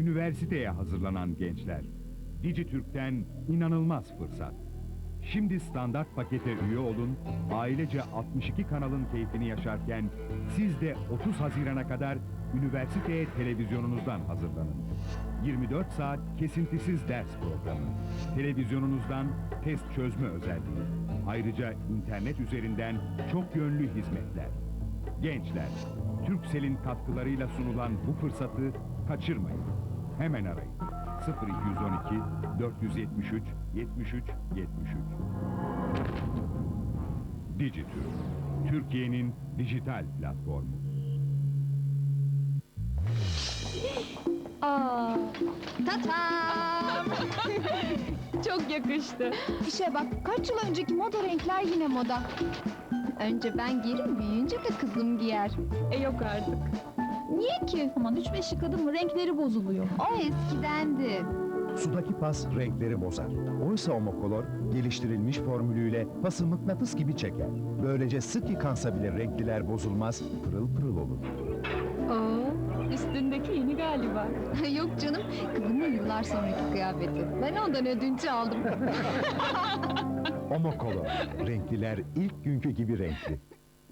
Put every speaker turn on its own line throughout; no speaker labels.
üniversiteye hazırlanan gençler. Dijitürk'ten inanılmaz fırsat. Şimdi standart pakete üye olun, ailece 62 kanalın keyfini yaşarken siz de 30 Haziran'a kadar üniversiteye televizyonunuzdan hazırlanın. 24 saat kesintisiz ders programı, televizyonunuzdan test çözme özelliği, ayrıca internet üzerinden çok yönlü hizmetler. Gençler, Turkcell'in katkılarıyla sunulan bu fırsatı kaçırmayın. Hemen arayın. 0212 473 73 73. Dijitürk, Türkiye'nin dijital platformu.
Aa, tatam.
Çok yakıştı.
İşe bak, kaç yıl önceki moda renkler yine moda. Önce ben giyerim, büyüyünce de kızım giyer.
E yok artık.
Niye ki?
Aman üç beş yıkadım mı renkleri bozuluyor.
O eskidendi.
Sudaki pas renkleri bozar. Oysa Omokolor geliştirilmiş formülüyle pası mıknatıs gibi çeker. Böylece sık yıkansa bile renkliler bozulmaz, pırıl pırıl olur.
Aa, üstündeki yeni galiba.
Yok canım, kızımın yıllar sonraki kıyafeti. Ben ondan ödünç aldım.
Omokolor, renkliler ilk günkü gibi renkli.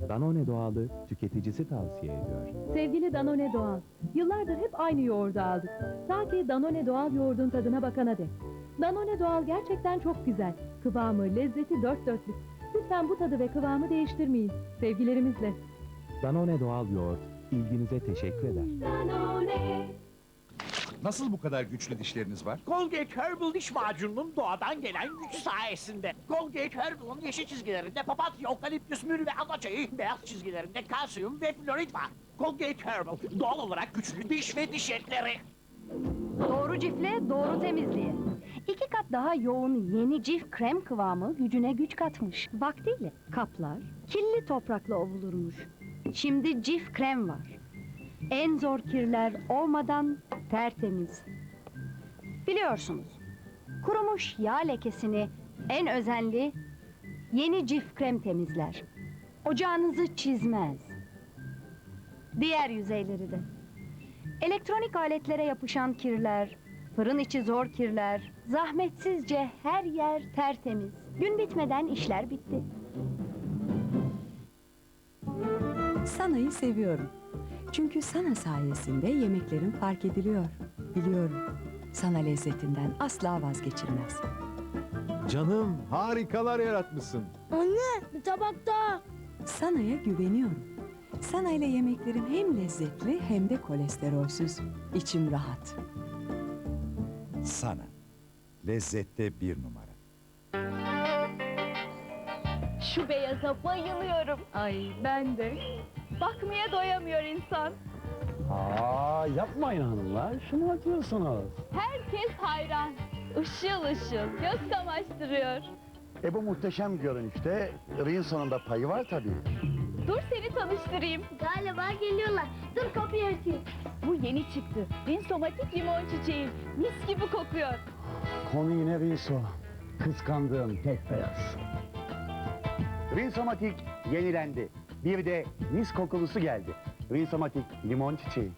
Danone Doğal'ı tüketicisi tavsiye ediyor.
Sevgili Danone Doğal, yıllardır hep aynı yoğurdu aldık. Ta ki Danone Doğal yoğurdun tadına bakana dek. Danone Doğal gerçekten çok güzel. Kıvamı, lezzeti dört dörtlük. Lütfen bu tadı ve kıvamı değiştirmeyin. Sevgilerimizle.
Danone Doğal Yoğurt ilginize teşekkür eder.
Nasıl bu kadar güçlü dişleriniz var?
Colgate Herbal diş macununun doğadan gelen gücü sayesinde. Colgate Herbal'ın yeşil çizgilerinde papatya, okaliptüs, mürü ve adaçayı, beyaz çizgilerinde kalsiyum ve florit var. Colgate Herbal doğal olarak güçlü diş ve diş etleri.
Doğru cifle, doğru temizliğe. İki kat daha yoğun yeni cif krem kıvamı gücüne güç katmış. Vaktiyle kaplar kirli toprakla ovulurmuş. Şimdi cif krem var. En zor kirler olmadan tertemiz. Biliyorsunuz, kurumuş yağ lekesini en özenli yeni cif krem temizler. Ocağınızı çizmez. Diğer yüzeyleri de. Elektronik aletlere yapışan kirler, fırın içi zor kirler, zahmetsizce her yer tertemiz. Gün bitmeden işler bitti.
Sana'yı seviyorum. Çünkü Sana sayesinde yemeklerim fark ediliyor. Biliyorum. Sana lezzetinden asla vazgeçilmez.
Canım, harikalar yaratmışsın.
Sana'ya güveniyorum. Sana ile yemeklerim hem lezzetli hem de kolesterolsüz. İçim rahat.
Sana. Lezzette bir numara.
Şu beyaza bayılıyorum. Ay ben de. Bakmaya doyamıyor insan.
Aa yapmayın hanımlar. Şunu atıyorsunuz.
Herkes hayran. Işıl ışıl, göz kamaştırıyor.
E bu muhteşem görünüşte rıyın sonunda payı var tabii.
Dur seni tanıştırayım.
Galiba geliyorlar. Dur kapıyı örteyim.
Bu yeni çıktı. Rinsomatik limon çiçeği. Mis gibi kokuyor.
Konu yine Rinso. Kıskandığım tek beyaz. Rinsomatik yenilendi. Bir de mis kokulusu geldi. Rinsomatik limon çiçeği.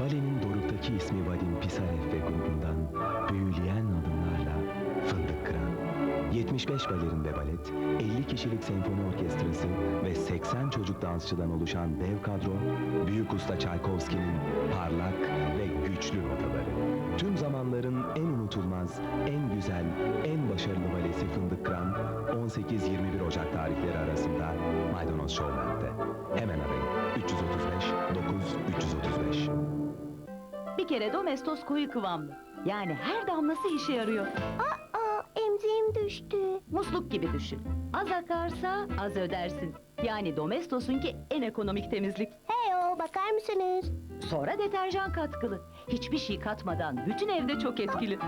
Balenin Doruk'taki ismi Vadim Pisarev ve grubundan büyüleyen adımlarla fındık kıran. 75 balerin ve balet, 50 kişilik senfoni orkestrası ve 80 çocuk dansçıdan oluşan dev kadro, Büyük Usta Çaykovski'nin parlak ve güçlü notaları. Tüm zamanların en unutulmaz, en güzel, en başarılı balesi Fındık Kıran, 18-21 Ocak tarihleri arasında Maydanoz Showland'de. Hemen arayın 335 9 335.
Bir kere domestos koyu kıvamlı. Yani her damlası işe yarıyor.
Aa, emziğim düştü.
Musluk gibi düşün. Az akarsa az ödersin. Yani Domestos'unki en ekonomik temizlik.
Bakar mısınız?
Sonra deterjan katkılı. Hiçbir şey katmadan bütün evde çok etkili.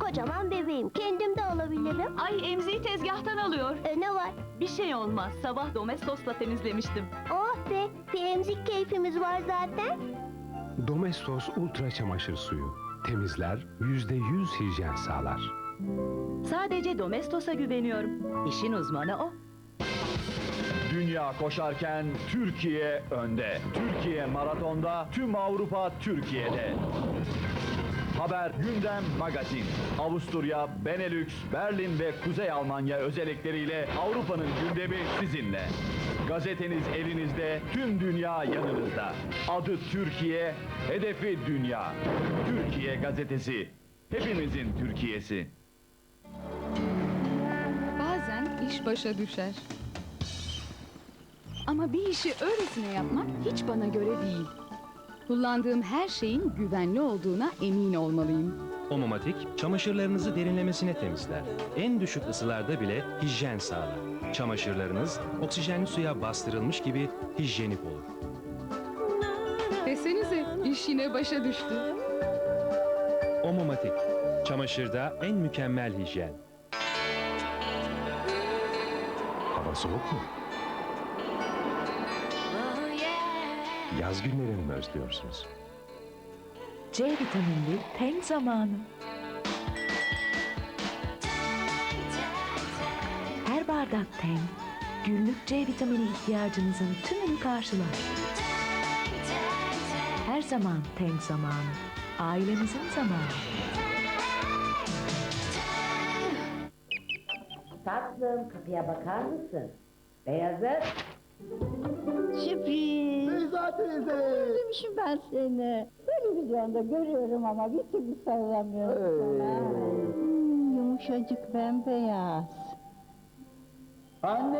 Kocaman bebeğim. Kendim de alabilirim.
Ay emziği tezgahtan alıyor.
E, ne var?
Bir şey olmaz. Sabah Domestos'la temizlemiştim.
Oh be, bir emzik keyfimiz var zaten.
Domestos Ultra Çamaşır Suyu. Temizler, yüzde yüz hijyen sağlar.
Sadece Domestos'a güveniyorum. İşin uzmanı o.
dünya koşarken Türkiye önde. Türkiye maratonda, tüm Avrupa Türkiye'de. Haber, gündem, magazin. Avusturya, Benelux, Berlin ve Kuzey Almanya özellikleriyle Avrupa'nın gündemi sizinle. Gazeteniz elinizde, tüm dünya yanınızda. Adı Türkiye, hedefi dünya. Türkiye gazetesi. Hepimizin Türkiye'si.
Bazen iş başa düşer. Ama bir işi öylesine yapmak hiç bana göre değil. Kullandığım her şeyin güvenli olduğuna emin olmalıyım.
Omomatik, çamaşırlarınızı derinlemesine temizler. En düşük ısılarda bile hijyen sağlar. Çamaşırlarınız oksijenli suya bastırılmış gibi hijyenik olur.
Desenize iş yine başa düştü.
Omomatik, çamaşırda en mükemmel hijyen.
Hava soğuk mu? Yaz günlerini mi özlüyorsunuz?
C vitaminli ten zamanı. Her bardak ten, günlük C vitamini ihtiyacınızın tümünü karşılar. Her zaman ten zamanı. Ailemizin zamanı.
Tatlım kapıya bakar mısın? Beyazıt.
Sürpriz.
Beyza teyze.
Özlemişim ben seni. Televizyonda görüyorum ama bir türlü sarılamıyorum sana. Hmm, yumuşacık bembeyaz.
Anne.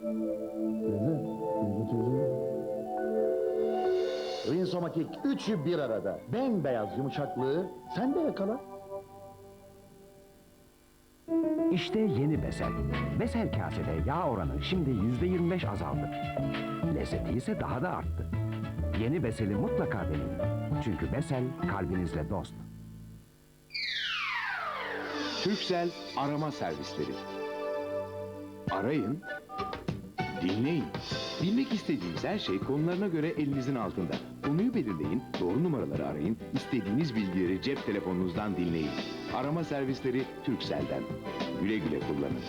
Teyze, teyze, teyze. Rinsomatik üçü bir arada. Bembeyaz yumuşaklığı sen de yakala.
İşte yeni Besel. Besel kasede yağ oranı şimdi yüzde 25 azaldı. Lezzeti ise daha da arttı. Yeni Besel'i mutlaka deneyin. Çünkü Besel kalbinizle dost.
Türksel arama servisleri. Arayın, dinleyin. Bilmek istediğiniz her şey konularına göre elinizin altında. Konuyu belirleyin, doğru numaraları arayın, istediğiniz bilgileri cep telefonunuzdan dinleyin. Arama servisleri Türksel'den. Güle güle kullanın.